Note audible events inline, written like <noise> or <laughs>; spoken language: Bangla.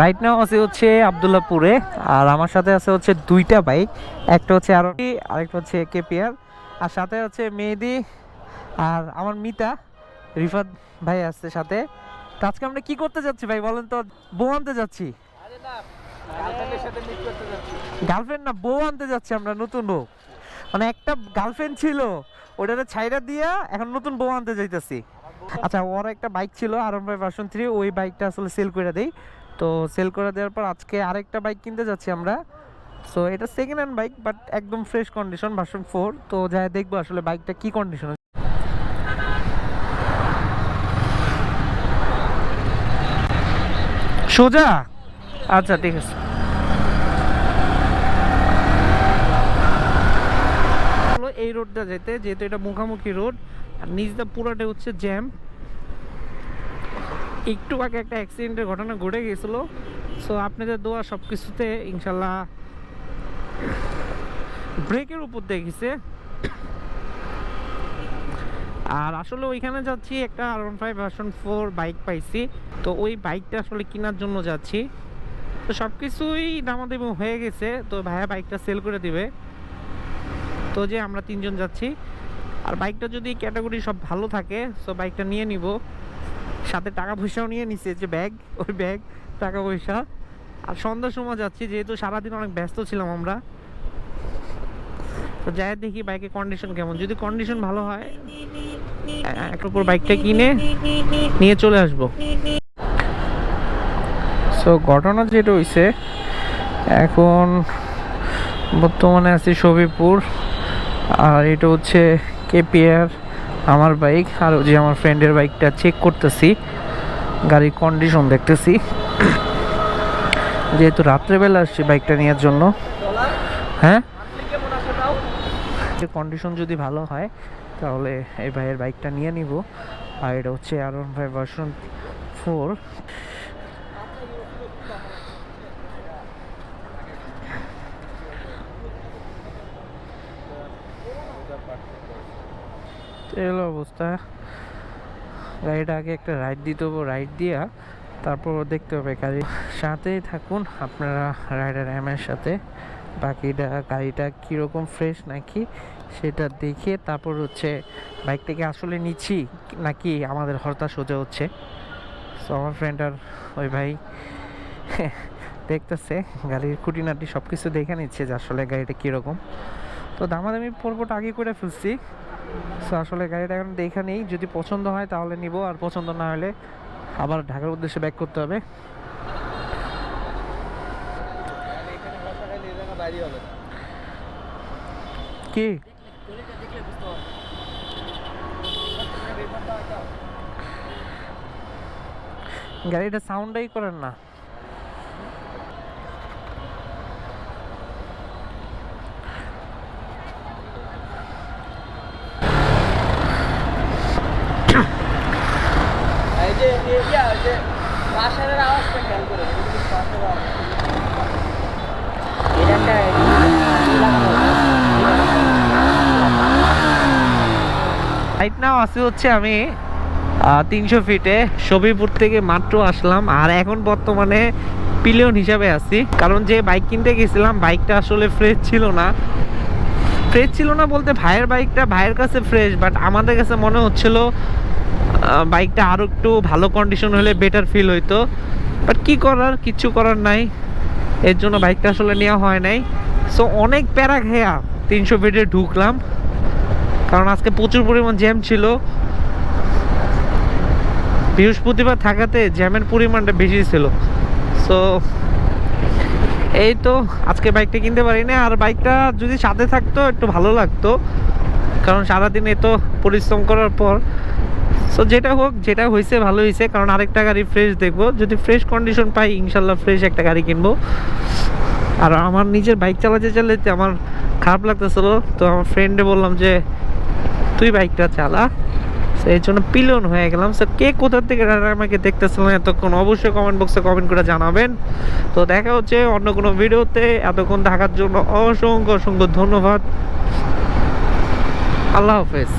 রাইট নাও আছে হচ্ছে আবদুল্লাপুরে, আর আমার সাথে আছে হচ্ছে দুইটা বাইক একটা হচ্ছে আর আরেকটা হচ্ছে কেপিআর আর সাথে হচ্ছে মেহেদি, আর আমার মিতা, রিফাত ভাই আসছে সাথে। তো আজকে আমরা কি করতে যাচ্ছি ভাই বলেন তো? বউ আনতে যাচ্ছি। গার্লফ্রেন্ড না, বউ আনতে যাচ্ছি আমরা, নতুন বউ। মানে একটা গার্লফ্রেন্ড ছিল ওটাতে ছাইরা দিয়া এখন নতুন বউ আনতে যাইতেছি। আচ্ছা ওর একটা বাইক ছিল আর ভার্সন থ্রি ওই বাইকটা আসলে সেল করে দেই। তো সেল করে দেওয়ার পর আজকে আরেকটা বাইক কিনতে যাচ্ছি আমরা। সো এটা সেকেন্ড হ্যান্ড বাইক বাট একদম ফ্রেশ কন্ডিশন ভার্সন ফোর তো যাই দেখব আসলে বাইকটা কি কন্ডিশন সোজা? আচ্ছা ঠিক আছে। এই রোডটা যেতে, যেহেতু এটা মুখামুখি রোড আর নিচটা পুরোটা হচ্ছে জ্যাম একটু আগে একটা অ্যাক্সিডেন্টের ঘটনা ঘটে গেছিল সো আপনাদের দোয়া সব কিছুতে ইনশাল্লাহ ব্রেকের উপর দেখেছে আর আসলে ওইখানে যাচ্ছি, একটা R one five version four bike পাইছি। তো ওই বাইকটা আসলে কেনার জন্য যাচ্ছি। তো সব কিছুই দামাদামি হয়ে গেছে। তো ভাইয়া বাইকটা সেল করে দিবে। তো যে আমরা তিনজন যাচ্ছি। আর বাইকটা যদি ক্যাটাগরি সব ভালো থাকে সো বাইকটা নিয়ে নিব। সাথে টাকা পয়সাও নিয়ে নিছে, যে ব্যাগ, ওই ব্যাগ টাকা পয়সা আর সন্ধ্যার সময় যাচ্ছি, যেহেতু সারাদিন অনেক ব্যস্ত ছিলাম আমরা। তো যাই দেখি বাইকের কন্ডিশন কেমন। যদি কন্ডিশন ভালো হয়, এ- একটার উপর বাইকটা কিনে নিয়ে চলে আসব। সো ঘটনা যেটা হইছে, এখন বর্তমানে আছি সবিপুর আর এটা হচ্ছে কেপিআর আমার বাইক আর যে আমার ফ্রেন্ডের বাইকটা চেক করতেছি। গাড়ির কন্ডিশন দেখতেছি। যেহেতু রাত্রেবেলা আসছি বাইকটা নেওয়ার জন্য। হ্যাঁ? কন্ডিশন যদি ভালো হয়, তাহলে এই ভাইয়ের বাইকটা নিয়ে নিব। আর এটা হচ্ছে R one five version four এলো অবস্থা। গাড়িটা আগে একটা রাইড দিতে হবে রাইড দিয়া তারপর দেখতে হবে গাড়ি। সাথেই থাকুন আপনারা রাইডার এর সাথে। বাকিটা গাড়িটা কীরকম ফ্রেশ নাকি সেটা দেখে তারপর হচ্ছে বাইকটাকে আসলে নিচ্ছি নাকি আমাদের হরতা সোজা হচ্ছে। সো আমার ফ্রেন্ড আর ওই ভাই <laughs> দেখতেছে, গাড়ির খুঁটিনাটি সব কিছু দেখে নিচ্ছে যে আসলে গাড়িটা কীরকম। তো দামাদামি পর্বটা আগে করে ফেলছি। আসলে গাড়িটা এখন দেখে নেই। যদি পছন্দ হয় তাহলে নিব, আর পছন্দ না হলে আবার ঢাকার উদ্দেশ্যে ব্যাক করতে হবে। কি? গাড়িটা সাউন্ডটাই করেন না এই যে এই যে এই যে বাসারের আওয়াজটা খেয়াল করে দেখুন, কিন্তু বাসারের আওয়াজ। এটা একটা রাইট নাও হচ্ছে আমি তিনশো ফিটে সবিপুর থেকে মাত্র আসলাম, আর এখন বর্তমানে পিলিয়ন হিসাবে আছি। কারণ যে বাইক কিনতে গেছিলাম বাইকটা আসলে ফ্রেশ ছিল না। ফ্রেশ ছিল না বলতে ভাইয়ের বাইকটা ভাইয়ের কাছে ফ্রেশ বাট আমাদের কাছে মনে হচ্ছিল বাইকটা আরও একটু ভালো কন্ডিশন হলে বেটার ফিল হইতো। বাট কি করার? কিছু করার নাই। এর জন্য বাইকটা আসলে নেওয়া হয় নাই। সো অনেক প্যারা খেয়া তিনশো ফিটে ঢুকলাম। কারণ আজকে প্রচুর পরিমাণ জ্যাম ছিল। বৃহস্পতিবার থাকাতে জ্যামের পরিমাণটা বেশি ছিল। সো এই তো আজকে বাইকটা কিনতে পারি না আর বাইকটা যদি সাথে থাকতো, একটু ভালো লাগতো। কারণ সারাদিন এত পরিশ্রম করার পর সো যেটা হোক, যেটা হয়েছে ভালো হয়েছে কারণ আরেকটা গাড়ি ফ্রেশ দেখব। যদি ফ্রেশ কন্ডিশন পাই, ইনশাল্লাহ ফ্রেশ একটা গাড়ি কিনবো। আর আমার নিজের বাইক চালাতে চালাতে আমার খারাপ লাগতেছিল। তো আমার ফ্রেন্ডে বললাম যে, তুই বাইকটা চালা। এর জন্য পিলন হয়ে গেলাম। স্যার কে কোথা থেকে আমাকে দেখতেছিলেন এতক্ষণ, অবশ্যই কমেন্ট বক্সে কমেন্ট করে জানাবেন। তো দেখা হচ্ছে অন্য কোনো ভিডিওতে এতক্ষণ দেখার জন্য অসংখ্য অসংখ্য ধন্যবাদ। আল্লাহ হাফেজ।